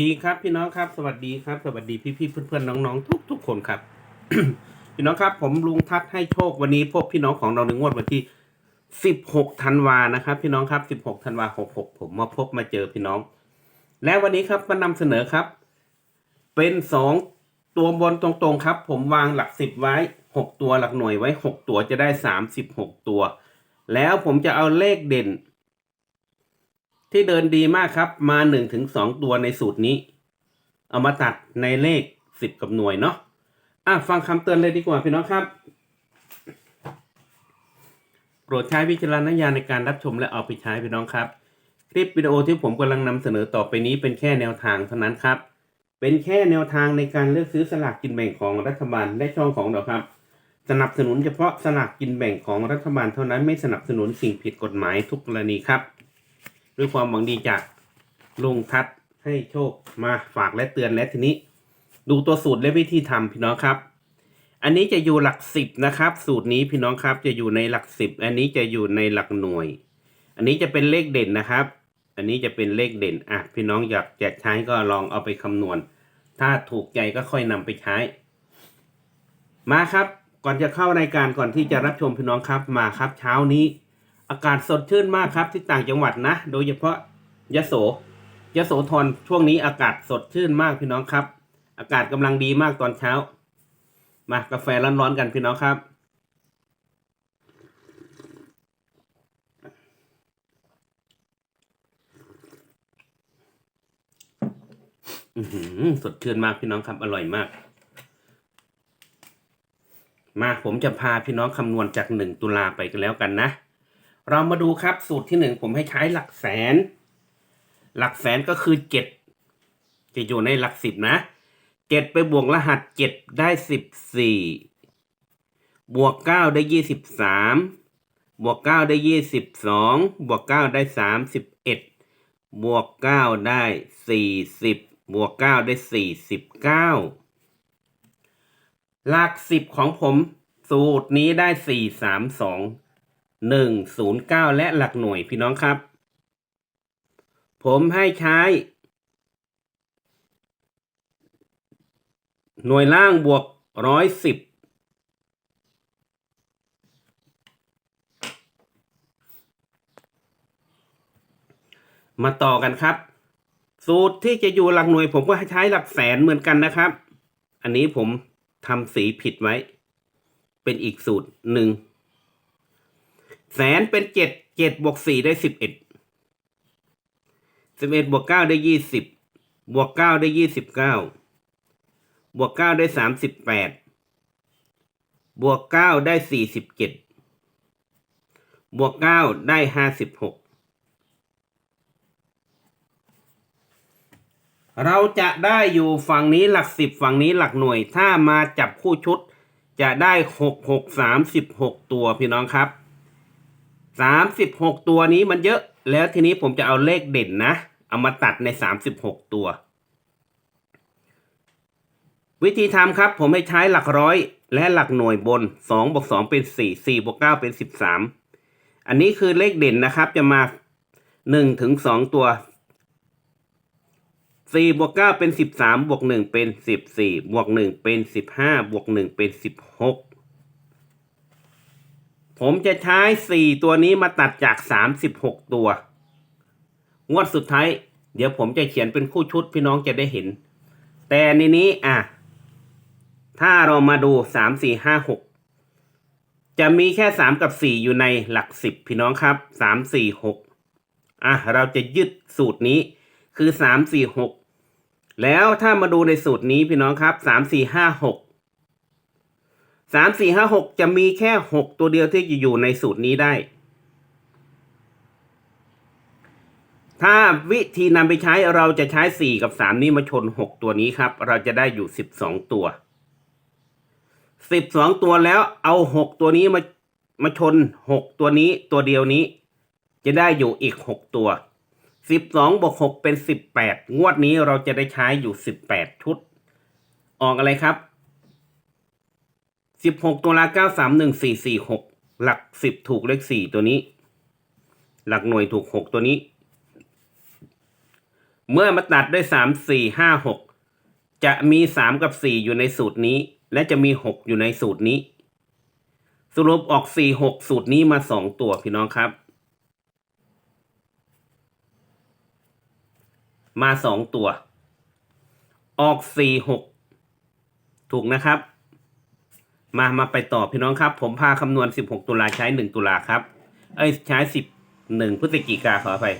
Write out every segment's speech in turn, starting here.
ดีครับพี่น้องครับ สวัสดีครับ สวัสดีพี่พี่ๆเพื่อนๆน้องทุกทุกคนครับ พี่น้องครับผมลุงทัศให้โชควันนี้พวกพี่น้องของเราในงวดวันที่สิบหกธันวานะครับ พี่น้องครับสิบหกธันวาหกหกผมมาพบมาเจอพี่น้อง และวันนี้ครับมานำเสนอครับ เป็นสองตัวบนตรงๆครับ ผมวางหลักสิบไว้หกตัวหลักหน่วยไว้หกตัวจะได้สามสิบหกตัว แล้วผมจะเอาเลขเด่น ที่เดินดีมากครับ มาหนึ่งถึงสองตัวในสูตรนี้ เอามาตัดในเลขสิบกับหน่วยเนาะอะฟังคำเตือนเลยดีกว่าพี่น้องครับโปรดใช้วิจารณญาณในการรับชมและเอาไปใช้พี่น้องครับ คลิปวิดีโอที่ผมกำลังนำเสนอต่อไปนี้เป็นแค่แนวทางเท่านั้นครับ เป็นแค่แนวทางในการเลือกซื้อสลากกินแบ่งของรัฐบาลและช่องของเราครับสนับสนุนเฉพาะสลากกินแบ่งของรัฐบาลเท่านั้นไม่สนับสนุนสิ่งผิดกฎหมายทุกกรณีครับ ด้วยความหวังดีจากลุงทัศน์ให้โชคมาฝากและเตือนและทีนี้ ดูตัวสูตรและวิธีทำพี่น้องครับ อันนี้จะอยู่หลักสิบนะครับ สูตรนี้พี่น้องครับจะอยู่ในหลักสิบอันนี้จะอยู่ในหลักหน่วย อันนี้จะเป็นเลขเด่นนะครับ อันนี้จะเป็นเลขเด่นอะพี่น้องอยากจะใช้ก็ลองเอาไปคำนวณ ถ้าถูกใจก็ค่อยนำไปใช้ มาครับก่อนจะเข้ารายการก่อนที่จะรับชมพี่น้องครับมาครับเช้านี้ อากาศสดชื่นมากครับที่ต่างจังหวัดนะ โดยเฉพาะยะโสยะโสธรช่วงนี้อากาศสดชื่นมากพี่น้องครับ อากาศกำลังดีมากตอนเช้า มากาแฟร้อนๆกันพี่น้องครับ สดชื่นมากพี่น้องครับ อร่อยมาก มาผมจะพาพี่น้องคำนวณจากหนึ่งตุลาไปกันแล้วกันนะ เรามาดูครับสูตรที่หนึ่งผมให้ใช้หลักแสน หลักแสนก็คือเจ็ดจะอยู่ในหลักสิบนะเจ็ดไปบวกรหัสเจ็ดได้สิบสี่บวกเก้าได้ยี่สิบสามบวกเก้าได้ยี่สิบสองบวกเก้าได้สามสิบเอ็ดบวกเก้าได้สี่สิบบวกเก้าได้สี่สิบเก้าหลักสิบของผมสูตรนี้ได้สี่สามสอง หนึ่งศูนย์เก้าและหลักหน่วยพี่น้องครับ ผมให้ใช้ หน่วยล่างบวกร้อยสิบมาต่อกันครับ สูตรที่จะอยู่หลักหน่วย ผมก็ให้ใช้หลักแสนเหมือนกันนะครับ อันนี้ผมทำสีผิดไว้ เป็นอีกสูตรหนึ่ง แสนเป็นเจ็ดเจ็ดบวกสี่ได้สิบเอ็ดสิบเอ็ดบวกเก้าได้ยี่สิบบวกเก้าได้ยี่สิบเก้าบวกเก้าได้สามสิบแปดบวกเก้าได้สี่สิบเจ็ดบวกเก้าได้ห้าสิบหกเราจะได้อยู่ฝั่งนี้หลักสิบฝั่งนี้หลักหน่วย ถ้ามาจับคู่ชุด จะได้หกหกสามสิบหกตัวพี่น้องครับ สามสิบหกตัวนี้มันเยอะ แล้วทีนี้ผมจะเอาเลขเด่นนะ เอามาตัดในสามสิบหกตัว วิธีทำครับ ผมให้ใช้หลักร้อยและหลักหน่วยบนสองบวกสองเป็นสี่สี่บวกเก้าเป็นสิบสามอันนี้คือเลขเด่นนะครับ จะมาหนึ่งถึงสองตัวสี่บวกเก้าเป็นสิบสามบวกหนึ่งเป็นสิบสี่บวกหนึ่งเป็นสิบห้าบวกหนึ่งเป็นสิบหก ผมจะใช้สี่ตัวนี้มาตัดจากสามสิบหกตัว งวดสุดท้าย เดี๋ยวผมจะเขียนเป็นคู่ชุดพี่น้องจะได้เห็น แต่ในนี้อะ ถ้าเรามาดูสามสี่ห้าหกจะมีแค่สามกับสี่อยู่ในหลักสิบพี่น้องครับสามสี่หกอะ เราจะยึดสูตรนี้คือสามสี่หกแล้วถ้ามาดูในสูตรนี้พี่น้องครับสามสี่ห้าหก สามสี่ห้าหกจะมีแค่หกตัวเดียวที่จะอยู่ในสูตรนี้ได้ ถ้าวิธีนำไปใช้เราจะใช้สี่กับสามนี้มาชนหกตัวนี้ครับ เราจะได้อยู่สิบสองตัวสิบสองตัวแล้วเอาหกตัวนี้มามาชนหกตัวนี้ตัวเดียวนี้ จะได้อยู่อีกหกตัวสิบสองบวกหกเป็นสิบแปดงวดนี้เราจะได้ใช้อยู่สิบแปดชุด ออกอะไรครับ สิบหกตัวละเก้าสามหนึ่งสี่สี่หกหลักสิบถูกเลขสี่ตัวนี้ หลักหน่วยถูกหกตัวนี้ เมื่อมาตัดด้วยสามสี่ห้าหกจะมีสามกับสี่อยู่ในสูตรนี้ และจะมีหกอยู่ในสูตรนี้ สรุปออกสี่หกสูตรนี้มาสองตัวพี่น้องครับ มาสองตัว ออกสี่หกถูกนะครับ มามาไปต่อพี่น้องครับ ผมพาคำนวณสิบหกตุลาใช้หนึ่งตุลาครับ เอ้ยใช้สิบหนึ่งพฤศจิกาขออภัย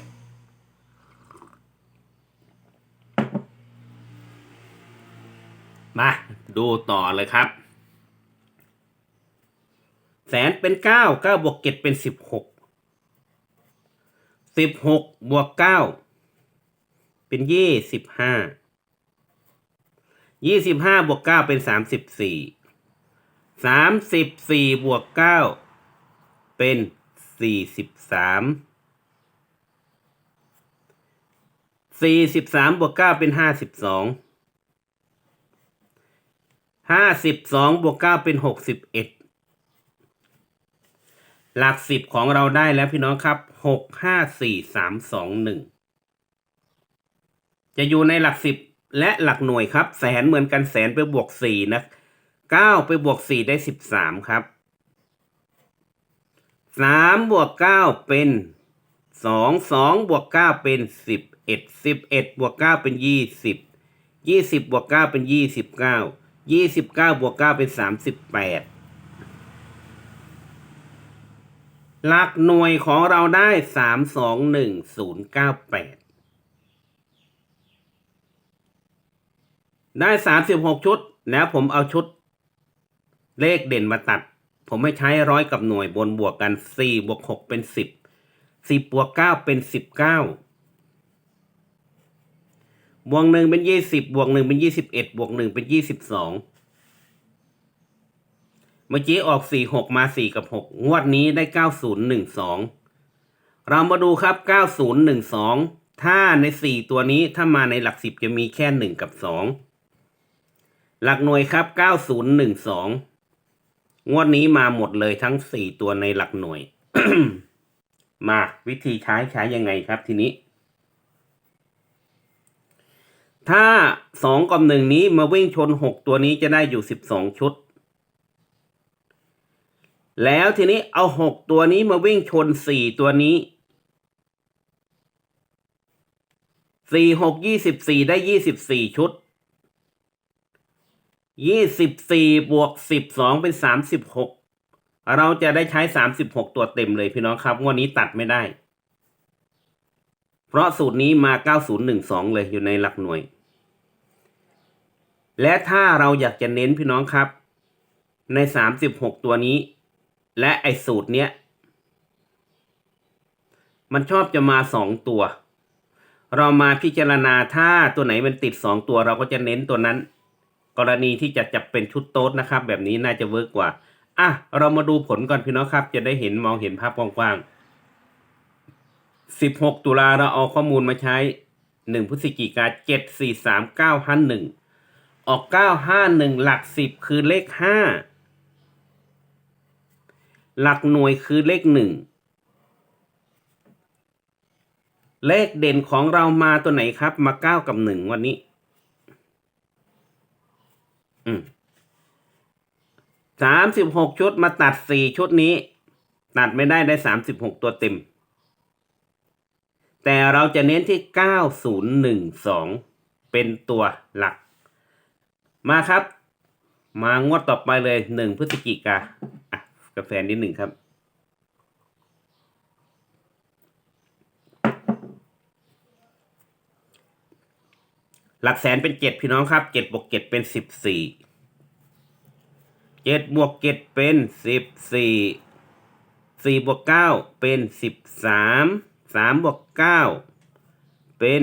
มาดูต่อเลยครับ แสนเป็นเก้าเก้าบวกเจ็ดเป็นสิบหกสิบหกบวกเก้าเป็นยี่สิบห้ายี่สิบห้าบวกเก้าเป็นสามสิบสี่ สามสิบสี่บวกเก้าเป็นสี่สิบสามสี่สิบสามบวกเก้าเป็นห้าสิบสองห้าสิบสองบวกเก้าเป็นหกสิบเอ็ดหลักสิบของเราได้แล้วพี่น้องครับหกห้าสี่สามสองหนึ่งจะอยู่ในหลักสิบและหลักหน่วยครับ แสนเหมือนกันแสนไปบวกสี่นะ เก้าไปบวกสี่ได้สิบสามครับสามบวกเก้าเป็นสองสองบวกเก้าเป็นสิบเอ็ดสิบเอ็ดบวกเก้าเป็นยี่สิบยี่สิบบวกเก้าเป็นยี่สิบเก้ายี่สิบเก้าบวกเก้าเป็นสามสิบแปดหลักหน่วยของเราได้สามสองหนึ่งศูนย์เก้าแปดได้สามสิบหกชุด แล้วผมเอาชุด เลขเด่นมาตัด ผมไม่ใช้ร้อยกับหน่วยบนบวกกันสี่บวกหกเป็นสิบสิบบวกเก้าเป็นสิบเก้าบวกหนึ่งเป็นยี่สิบบวกหนึ่งเป็นยี่สิบเอ็ดบวกหนึ่งเป็นยี่สิบสองเมื่อกี้ออกสี่หกมาสี่กับหกงวดนี้ได้เก้าศูนย์หนึ่งสองเรามาดูครับเก้าศูนย์หนึ่งสองถ้าในสี่ตัวนี้ถ้ามาในหลักสิบจะมีแค่หนึ่งกับสองหลักหน่วยครับเก้าศูนย์หนึ่งสอง งวดนี้มาหมดเลยทั้งสี่ตัวในหลักหน่วย มาวิธีใช้ใช้ยังไงครับทีนี้ ถ้าสองกับหนึ่งนี้มาวิ่งชนหกตัวนี้จะได้อยู่สิบสองชุด แล้วทีนี้เอาหกตัวนี้มาวิ่งชนสี่ตัวนี้สี่หกยี่สิบสี่ได้ยี่สิบสี่ชุด ยี่สิบสี่บวกสิบสองเป็นสามสิบหกเราจะได้ใช้สามสิบหกตัวเต็มเลยพี่น้องครับงวดนี้ตัดไม่ได้ เพราะสูตรนี้มาเก้าศูนย์หนึ่งสองเลยอยู่ในหลักหน่วย และถ้าเราอยากจะเน้นพี่น้องครับ ในสามสิบหกตัวนี้ และไอสูตรเนี้ย มันชอบจะมาสองตัว เรามาพิจารณาถ้าตัวไหนมันติดสองตัวเราก็จะเน้นตัวนั้น กรณีที่จะจับเป็นชุดโต๊ดนะครับ แบบนี้น่าจะเวิร์กกว่า อะ เรามาดูผลก่อนพี่น้องครับ จะได้เห็นมองเห็นภาพกว้างๆสิบหกตุลาเราเอาข้อมูลมาใช้หนึ่งพฤศจิกาเจ็ดสี่สามเก้าห้าหนึ่งออกเก้าห้าหนึ่งหลักสิบคือเลขห้าหลักหน่วยคือเลขหนึ่งเลขเด่นของเรามาตัวไหนครับ มาเก้ากับหนึ่งวันนี้ สามสิบหกชุดมาตัดสี่ชุดนี้ ตัดไม่ได้ได้สามสิบหกตัวเต็ม แต่เราจะเน้นที่เก้าศูนย์หนึ่งสองเป็นตัวหลัก มาครับ มางวดต่อไปเลยหนึ่งพฤศจิกาอะกาแฟนิดหนึ่งครับ หลักแสนเป็นเจ็ดพี่น้องครับเจ็ดบวกเจ็ดเป็นสิบสี่เจ็ดบวกเจ็ดเป็นสิบสี่สี่บวกเก้าเป็นสิบสามสามบวกเก้าเป็น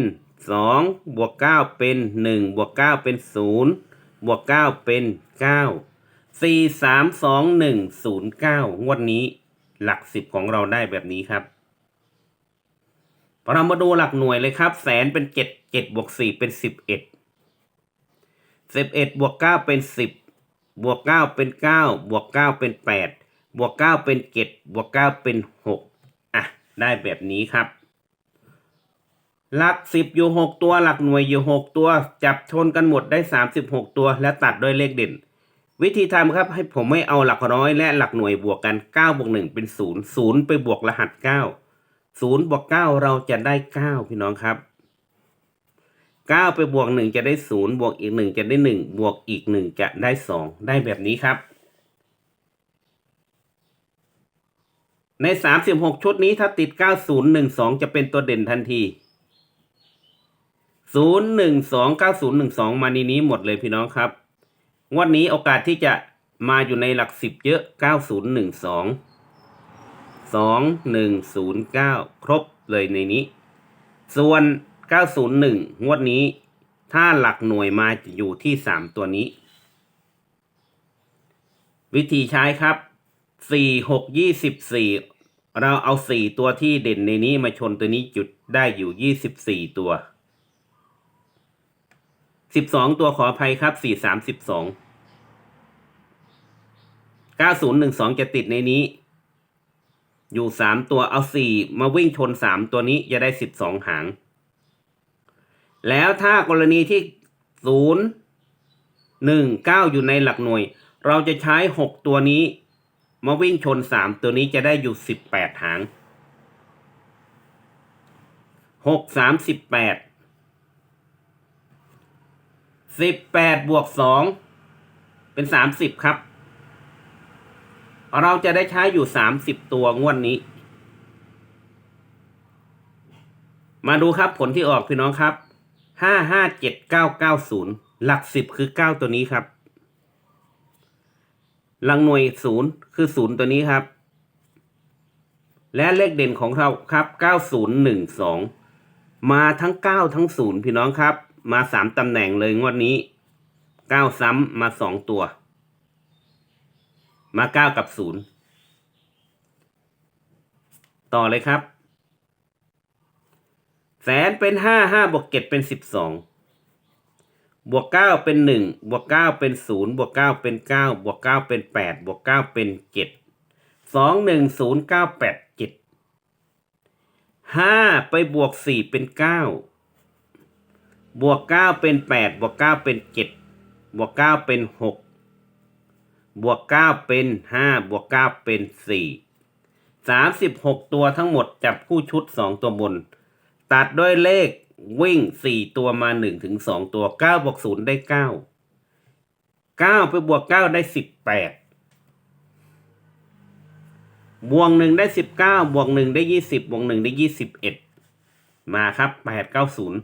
สองบวกเก้าเป็นหนึ่งบวกเก้าเป็นศูนย์บวกเก้าเป็นเก้าสี่สามสองหนึ่งศูนย์เก้างวดนี้หลักสิบของเราได้แบบนี้ครับ เรามาดูหลักหน่วยเลยครับ แสนเป็นเจ็ดเจ็ดบวกสี่เป็นสิบเอ็ดสิบเอ็ดบวกเก้าเป็นสิบบวกเก้าเป็นเก้าบวกเก้าเป็นแปดบวกเก้าเป็นเจ็ดบวกเก้าเป็นหกอะ ได้แบบนี้ครับ หลักสิบอยู่หกตัว หลักหน่วยอยู่หกตัว จับชนกันหมดได้สามสิบหกตัว และตัดด้วยเลขเด่น วิธีทำครับ ให้ผมไม่เอาหลักร้อยและหลักหน่วยบวกกันเก้าบวกหนึ่งเป็นศูนย์ศูนย์ไปบวกรหัสเก้า ศูนย์บวกเก้าเราจะได้เก้าพี่น้องครับเก้าไปบวกหนึ่งจะได้ศูนย์บวกอีกหนึ่งจะได้หนึ่งบวกอีกหนึ่งจะได้สองได้แบบนี้ครับ ในสามสิบหกชุดนี้ถ้าติดเก้าศูนย์หนึ่งสองจะเป็นตัวเด่นทันทีศูนย์หนึ่งสองเก้าศูนย์หนึ่งสองมาในนี้หมดเลยพี่น้องครับงวดนี้โอกาสที่จะมาอยู่ในหลักสิบเยอะเก้าศูนย์หนึ่งสอง สองหนึ่งศูนย์เก้าครบเลยในนี้ ส่วนเก้าศูนย์หนึ่งงวดนี้ ถ้าหลักหน่วยมาจะอยู่ที่สามตัวนี้ วิธีใช้ครับสี่หกยี่สิบสี่เราเอาสี่ตัวที่เด่นในนี้มาชนตัวนี้จุดได้อยู่ยี่สิบสี่ตัวสิบสองตัวขออภัยครับสี่สามสิบสองเก้าศูนย์หนึ่งสองจะติดในนี้ อยู่สามตัวเอาสี่มาวิ่งชนสามตัวนี้จะได้สิบสองหาง แล้วถ้ากรณีที่ศูนย์หนึ่งเก้าอยู่ในหลักหน่วย เราจะใช้หกตัวนี้ มาวิ่งชนสามตัวนี้จะได้อยู่สิบแปดหางหกสามสิบแปดสิบแปดบวกสองเป็นสามสิบครับ เราจะได้ใช้อยู่สามสิบตัวงวดนนี้ มาดูครับผลที่ออกพี่น้องครับห้าห้าเจ็ดเก้าเก้าศูนย์หลักสิบคือเก้าตัวนี้ครับ หลักหน่วยศูนย์คือศูนย์ตัวนี้ครับ และเลขเด่นของเราครับเก้าศูนย์หนึ่งสองมาทั้งเก้าทั้งศูนย์พี่น้องครับ มาสามตำแหน่งเลยงวดนี้เก้าซ้ำมาสองตัว มาเก้ากับศูนย์ต่อเลยครับ แสนเป็นห้าห้าบวกเจ็ดเป็นสิบสองบวกเก้าเป็นหนึ่งบวกเก้าเป็นศูนย์บวกเก้าเป็นเก้าบวกเก้าเป็นแปดบวกเก้าเป็นเจ็ดสองหนึ่งศูนย์เก้าแปดเจ็ดห้าไปบวกสี่เป็นเก้าบวกเก้าเป็นแปดบวกเก้าเป็นเจ็ดบวกเก้าเป็นหก บวกเก้าเป็นห้าบวกเก้าเป็นสี่สามสิบหกตัวทั้งหมดจับคู่ชุดสองตัวบน ตัดด้วยเลขวิ่งสี่ตัวมาหนึ่งถึงสองตัวเก้าบวกศูนย์ได้เก้าเก้าไปบวกเก้าได้สิบแปดบวกหนึ่งได้สิบเก้าบวกหนึ่งได้ยี่สิบบวกหนึ่งได้ยี่สิบเอ็ดมาครับแปดเก้าศูนย์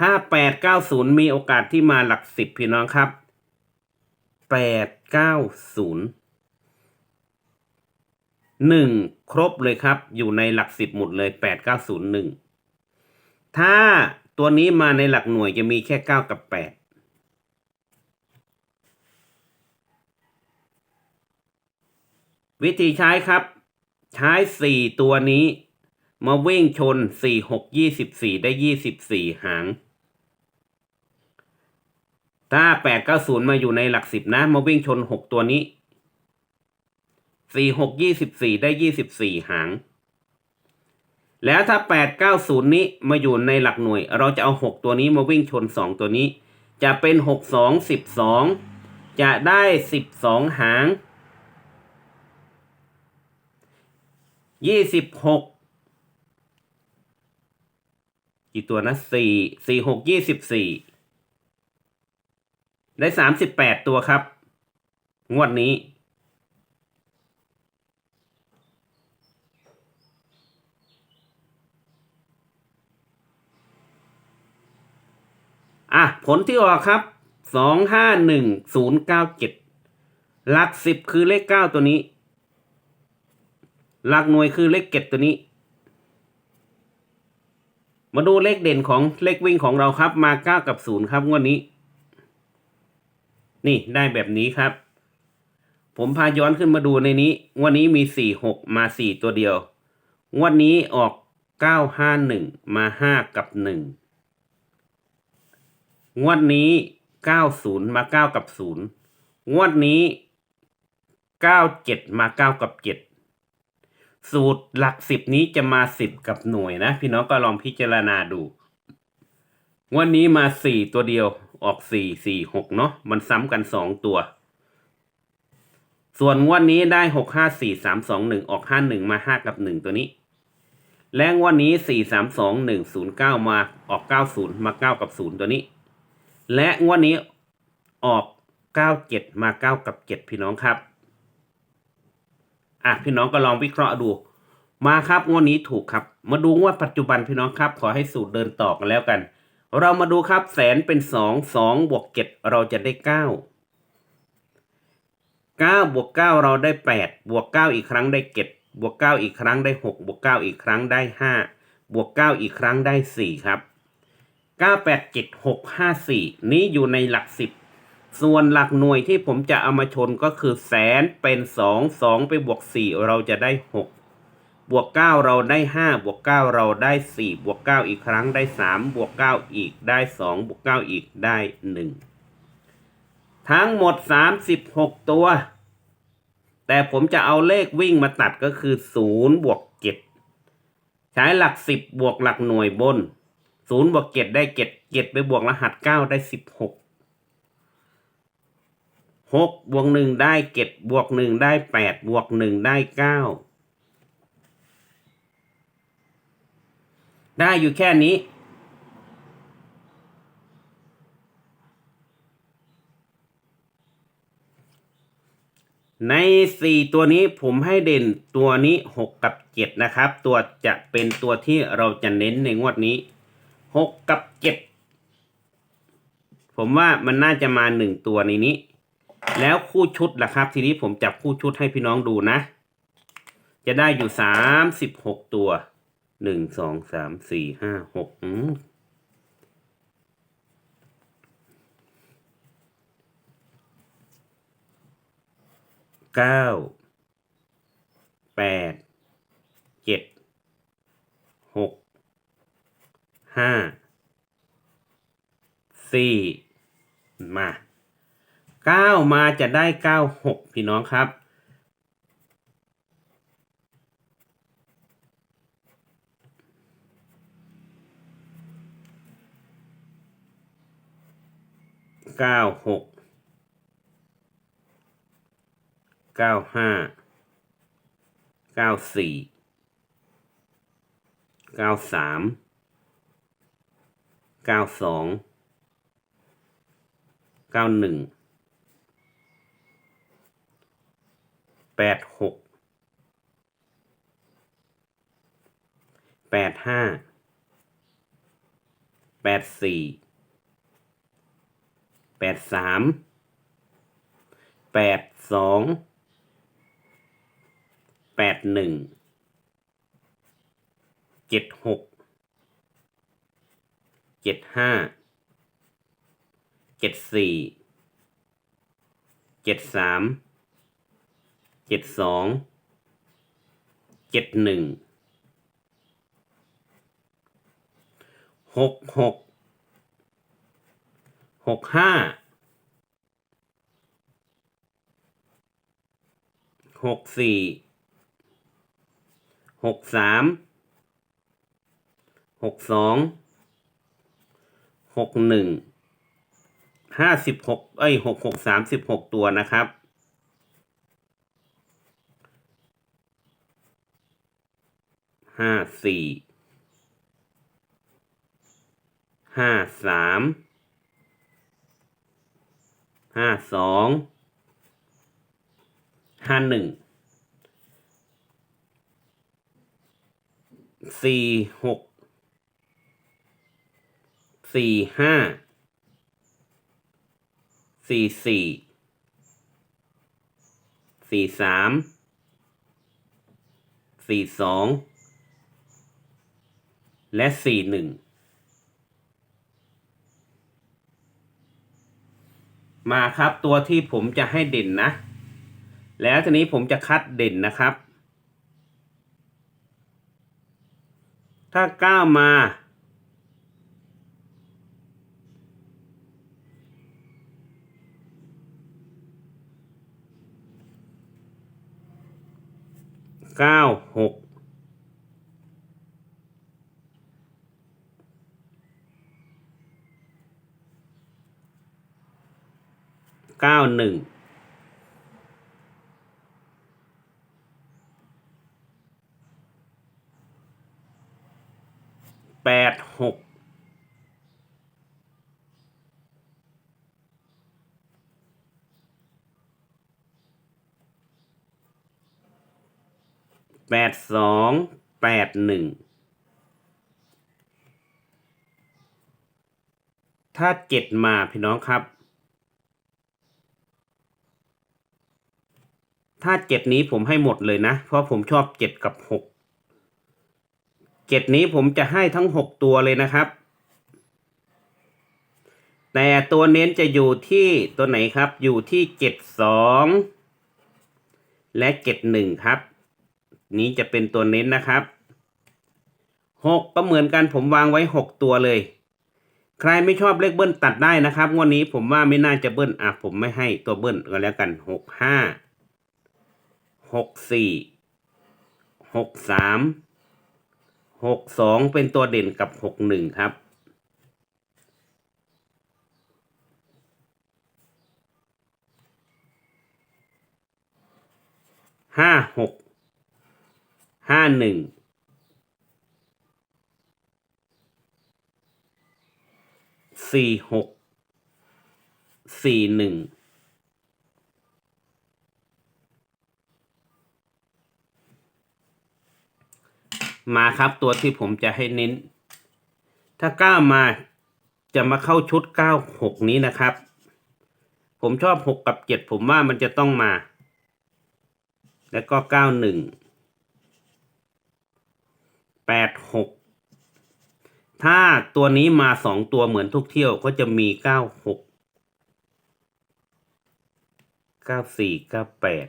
ถ้าแปดเก้าศูนย์มีโอกาสที่มาหลักสิบพี่น้องครับ แปดเก้าศูนย์หนึ่งครบเลยครับ อยู่ในหลักสิบหมดเลยแปดเก้าศูนย์หนึ่งถ้าตัวนี้มาในหลักหน่วยจะมีแค่เก้ากับแปดวิธีใช้ครับ ใช้สี่ตัวนี้ มาวิ่งชนสี่หกยี่สิบสี่ได้ยี่สิบสี่หาง ถ้าแปดเก้าศูนย์มาอยู่ในหลักสิบนะ มาวิ่งชนหกตัวนี้สี่หกยี่สิบสี่ได้ยี่สิบสี่หาง แล้วถ้าแปดเก้าศูนย์นี้มาอยู่ในหลักหน่วย เราจะเอาหกตัวนี้มาวิ่งชนสองตัวนี้ จะเป็นหกสองสิบสองจะได้สิบสองหางยี่สิบหกกี่ตัวนะสี่สี่หกยี่สิบสี่ ได้สามสิบแปดตัวครับ งวดนี้ อะ ผลที่ออกครับสองห้าหนึ่งศูนย์เก้าเจ็ดหลักสิบคือเลขเก้าตัวนี้ หลักหน่วยคือเลขเจ็ดตัวนี้ มาดูเลขเด่นของเลขวิ่งของเราครับมาเก้ากับศูนย์ครับงวดนี้ นี่ได้แบบนี้ครับ ผมพาย้อนขึ้นมาดูในนี้งวดนี้มีสี่หกมาสี่ตัวเดียวงวดนี้ออกเก้าห้าหนึ่งมาห้ากับหนึ่งวดนี้เก้าศูนย์มาเก้ากับศูนย์งวดนี้เก้าเจ็ดมาเก้ากับเจ็ดสูตรหลักสิบนี้จะมาสิบกับหน่วยนะ พี่น้องก็ลองพิจารณาดูงวันนี้มาสี่ตัวเดียว ออกสี่สี่หกเนาะมันซ้ำกันสองตัว ส่วนงวดนี้ได้หกห้าสี่สามสองหนึ่งออกห้าหนึ่งมาห้ากับหนึ่งตัวนี้ และงวดนี้สี่สามสองหนึ่งศูนย์เก้ามาออกเก้าศูนย์มาเก้ากับศูนย์ตัวนี้ และงวดนี้ออกเก้าเจ็ดมาเก้ากับเจ็ดพี่น้องครับอะพี่น้องก็ลองวิเคราะห์ดูมาครับงวดนี้ถูกครับ มาดูงวดปัจจุบันพี่น้องครับ ขอให้สูตรเดินต่อกันแล้วกัน เรามาดูครับแสนเป็นสองสองบวกเจ็ดเราจะได้เก้าเก้าบวกเก้าเราได้แปดบวกเก้าอีกครั้งได้เจ็ดบวกเก้าอีกครั้งได้หกบวกเก้าอีกครั้งได้ห้าบวกเก้าอีกครั้งได้สี่ครับเก้าแปดเจ็ดหกห้าสี่นี้อยู่ในหลักสิบส่วนหลักหน่วยที่ผมจะเอามาชนก็คือแสนเป็นสองสองไปบวกสี่เราจะได้หก บวก 9 เราได้ 5 บวก 9 เราได้ 4 บวก 9 อีกครั้งได้ 3 บวก 9 อีกได้ 2 บวก 9 อีกได้ 1 ทั้งหมด 36 ตัว แต่ผมจะเอาเลขวิ่งมาตัดก็คือ 0 บวก 7 ใช้หลัก 10 บวกหลักหน่วยบน 0 บวก 7 ได้ 7 7 ไปบวกรหัส 9 ได้ 16 6บวก1ได้ 7 บวก 1 ได้ 8 บวก 1 ได้ 9 ได้อยู่แค่นี้ ในสี่ตัวนี้ผมให้เด่นตัวนี้หกกับเจ็ดนะครับ ตัวจะเป็นตัวที่เราจะเน้นในงวดนี้หกกับเจ็ดผมว่ามันน่าจะมาหนึ่งตัวในนี้ แล้วคู่ชุดล่ะครับ ทีนี้ผมจับคู่ชุดให้พี่น้องดูนะ จะได้อยู่สามสิบหกตัว หนึ่งสองสามสี่ห้าหกเก้าแปดเจ็ดหกห้าสี่มาเก้ามาจะได้เก้าหกพี่น้องครับ เก้าหกเก้าห้าเก้าสี่เก้าสามเก้าสองเก้าหนึ่งแปดหกแปดห้าแปดสี่ แปดสามแปดสองแปดหนึ่งเจ็ดหกเจ็ดห้าเจ็ดสี่เจ็ดสามเจ็ดสองเจ็ดหนึ่งหกหก หกห้าหกสี่หกสามหกสองหกหนึ่งห้าสิบหกเอ้ยหกหกสามสิบหกตัวนะครับ ห้าสี่ห้าสาม ห้าสองห้าหนึ่งสี่หกสี่ห้าสี่สี่สี่สามสี่สองและสี่หนึ่ง มาครับตัวที่ผมจะให้เด่นนะ แล้วทีนี้ผมจะคัดเด่นนะครับ ถ้าก้าวมา เก้าหก เก้าหนึ่งแปดหกแปดสองแปดหนึ่งถ้าเจ็ดมาพี่น้องครับ ถ้าเจ็ดนี้ผมให้หมดเลยนะ เพราะผมชอบเจ็ดกับหกเจ็ดนี้ผมจะให้ทั้งหกตัวเลยนะครับ แต่ตัวเน้นจะอยู่ที่ตัวไหนครับ อยู่ที่เจ็ดสองและเจ็ดหนึ่งครับ นี้จะเป็นตัวเน้นนะครับหกก็เหมือนกันผมวางไว้หกตัวเลย ใครไม่ชอบเลขเบิ้ลตัดได้นะครับ งวดนี้ผมว่าไม่น่าจะเบิ้ลอะผมไม่ให้ตัวเบิ้ลก็แล้วกันหกห้า หกสี่หกสามหกสองเป็นตัวเด่นกับหกหนึ่งครับ ห้าหกห้าหนึ่งสี่หกสี่หนึ่ง มาครับตัวที่ผมจะให้เน้น ถ้าก้ามาจะมาเข้าชุดเก้าหกนี้นะครับ ผมชอบหกกับเจ็ดผมว่ามันจะต้องมา แล้วก็เก้าหนึ่งแปดหกถ้าตัวนี้มาสองตัวเหมือนทุกเที่ยวก็จะมีเก้าหกเก้าสี่เก้าแปด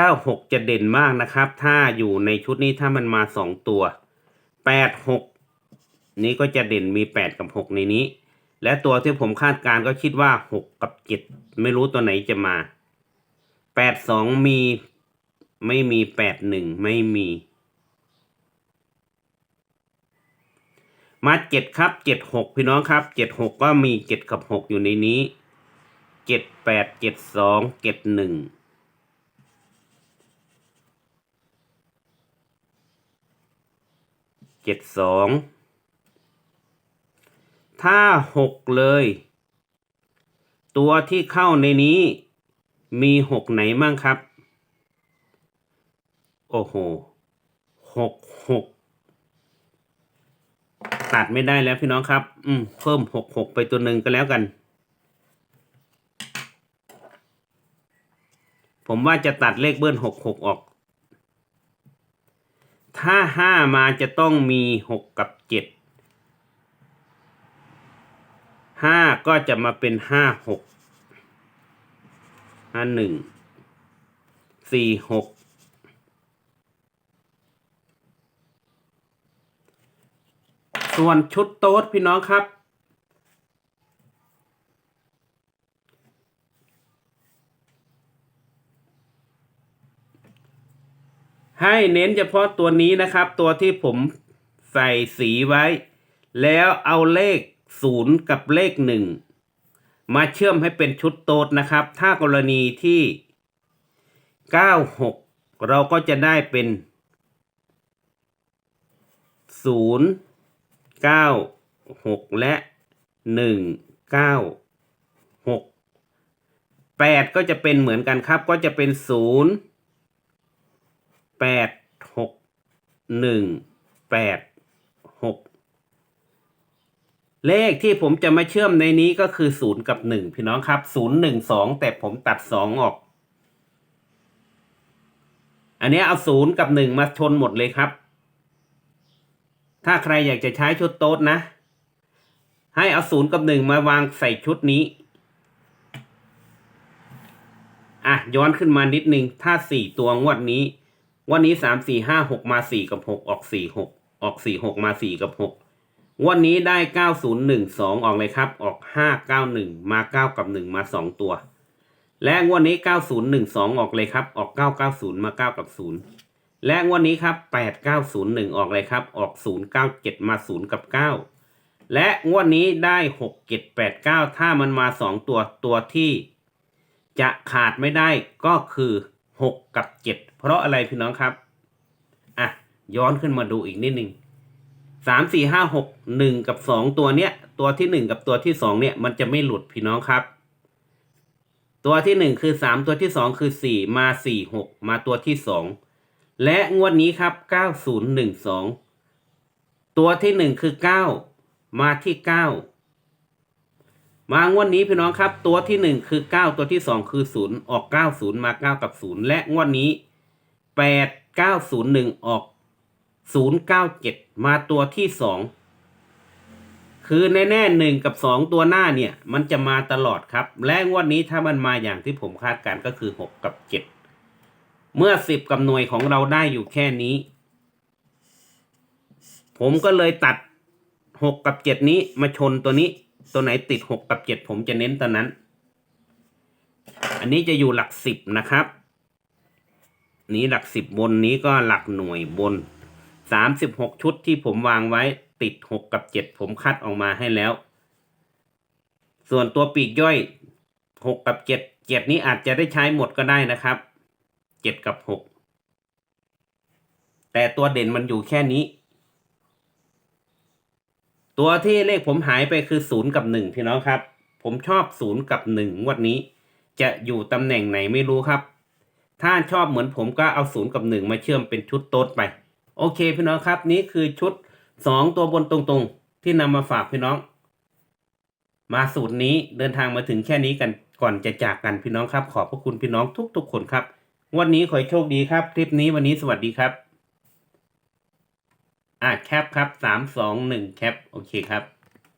96 จะเด่นมากนะครับ ถ้าอยู่ในชุดนี้ถ้ามันมา 2 ตัว 86 นี้ก็จะเด่นมี 8 กับ 6 ในนี้ และตัวที่ผมคาดการก็คิดว่า 6 กับ 7 ไม่รู้ตัวไหนจะมา 82 มีไม่มี 81 ไม่มี มา 7 ครับ 76 พี่น้องครับ 76 ก็มี 7 กับ 6 อยู่ในนี้ 78 72 71 เจ็ดสองถ้าหกเลย ตัวที่เข้าในนี้มีหกไหนมั่งครับ โอ้โหหกหกตัดไม่ได้แล้วพี่น้องครับ อืมเพิ่มหกหกไปตัวหนึ่งก็แล้วกัน ผมว่าจะตัดเลขเบิ้ลหกหกออก ถ้าห้ามาจะต้องมีหกกับเจ็ดห้าก็จะมาเป็นห้าหกห้าหนึ่งสี่หกส่วนชุดโต๊ดพี่น้องครับ ให้เน้นเฉพาะตัวนี้นะครับ ตัวที่ผมใส่สีไว้ แล้วเอาเลขศูนย์กับเลขหนึ่งมาเชื่อมให้เป็นชุดโต๊ดนะครับ ถ้ากรณีที่ 96 เราก็จะได้เป็น 0 9 6 และ 1 9 6 8 ก็จะเป็นเหมือนกันครับก็จะเป็น 0 8 6 1 8 6เลขที่ผมจะมาเชื่อมในนี้ก็คือ0กับ1พี่น้องครับ0 1 2แต่ผมตัด2องออก อันนี้เอา0กับ1มาชนหมดเลยครับ ถ้าใครอยากจะใช้ชุดโต๊ดนะ ให้เอา0กับ1มาวางใส่ชุดนี้อะย้อนขึ้นมานิดนึงถ้า4ตัวงวดนี้ วันนี้สามสี่ห้าหกมาสี่กับหกออกสี่หกออกสี่หกมาสี่กับหกวันนี้ได้เก้าศูนย์หนึ่งสองออกเลยครับ ออกห้าเก้าหนึ่งมาเก้ากับหนึ่งมาสองตัว และวันนี้เก้าศูนย์หนึ่งสองออกเลยครับ ออกเก้าเก้าศูนย์มาเก้ากับศูนย์และวันนี้ครับแปดเก้าศูนย์หนึ่งออกเลยครับ ออกศูนย์เก้าเจ็ดมาศูนย์กับเก้าและงวดนี้ได้หกเจ็ดแปดเก้าถ้ามันมาสองตัวตัวที่ จะขาดไม่ได้ก็คือ 6 กับ 7 เพราะอะไรพี่น้องครับ อะ ย้อนขึ้นมาดูอีกนิดนึงสามสี่ห้าหกหนึ่งกับสองตัวเนี้ย ตัวที่หนึ่งกับตัวที่สองเนี่ยมันจะไม่หลุดพี่น้องครับ ตัวที่หนึ่งคือสามตัวที่สองคือสี่มาสี่หกมาตัวที่สองและงวดนี้ครับเก้าศูนย์หนึ่งสองตัวที่หนึ่งคือเก้ามาที่เก้า มางวดนี้พี่น้องครับ ตัวที่หนึ่งคือเก้าตัวที่สองคือศูนย์ออกเก้าศูนย์มาเก้ากับศูนย์และงวดนี้แปดเก้าศูนย์หนึ่งออกศูนย์เก้าเจ็ดมาตัวที่สองคือแน่ๆหนึ่งกับสองตัวหน้าเนี่ย มันจะมาตลอดครับ และงวดนี้ถ้ามันมาอย่างที่ผมคาดการก็คือหกกับเจ็ดเมื่อสิบกับหน่วยของเราได้อยู่แค่นี้ ผมก็เลยตัดหกกับเจ็ดนี้มาชนตัวนี้ ตัวไหนติดหกกับเจ็ดผมจะเน้นตัวนั้น อันนี้จะอยู่หลักสิบนะครับ นี้หลักสิบบนนี้ก็หลักหน่วยบนสามสิบหกชุดที่ผมวางไว้ติดหกกับเจ็ดผมคัดออกมาให้แล้ว ส่วนตัวปีกย่อยหกกับเจ็ดเจ็ดนี้อาจจะได้ใช้หมดก็ได้นะครับเจ็ดกับหกแต่ตัวเด่นมันอยู่แค่นี้ ตัวที่เลขผมหายไปคือศูนย์กับหนึ่งพี่น้องครับ ผมชอบศูนย์กับหนึ่งวันนี้ จะอยู่ตำแหน่งไหนไม่รู้ครับ ถ้าชอบเหมือนผมก็เอาศูนย์กับหนึ่งมาเชื่อมเป็นชุดโต๊ดไป โอเคพี่น้องครับ นี่คือชุดสองตัวบนตรงๆ ที่นำมาฝากพี่น้อง มาสูตรนี้เดินทางมาถึงแค่นี้กันก่อนจะจากกันพี่น้องครับ ขอบพระคุณพี่น้องทุกๆคนครับ วันนี้ขอให้โชคดีครับ คลิปนี้วันนี้สวัสดีครับ อะแคปครับสามสองหนึ่งแคปโอเคครับ